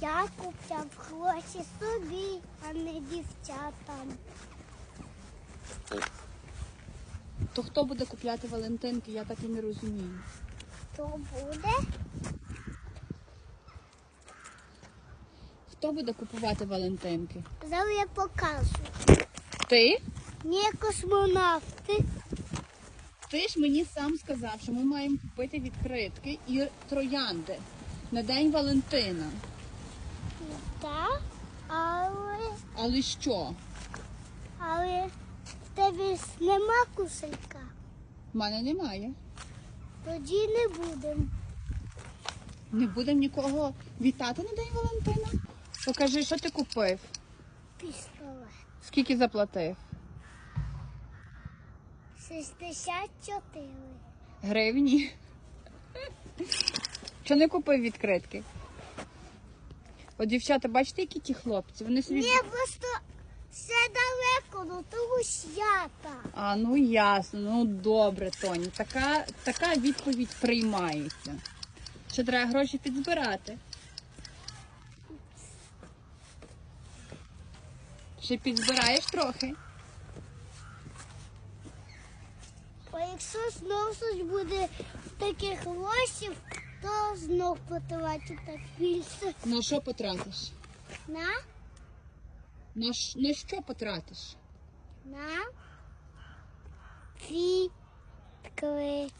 Я купляв гроші собі, а не дівчатам. То хто буде купляти Валентинки, я так і не розумію. То буде Хто буде купувати Валентинки? зараз я покажу. Ти? Ні, космонавти. Ти ж мені сам сказав, що ми маємо купити відкритки і троянди на День Валентина. Так, але, Але що? але в тебе ж нема кушелька. В мене немає. Тоді не будемо. Не будемо нікого вітати на День Валентина. Покажи, що ти купив. Пістолет. Скільки заплатив? 64. Гривні. Що не купив відкритки? От дівчата, бачите, які ті хлопці? Вони собі. Ні, просто все далеко до того свята. А, ну ясно, ну добре, Тоні. Така, така відповідь приймається. Ще треба гроші підзбирати. Ще підзбираєш трохи. Бо якщо знов щось буде таких грошей, то знов потратю так більше. На що потратиш? На, На, ш- на що потратиш? на відкритки.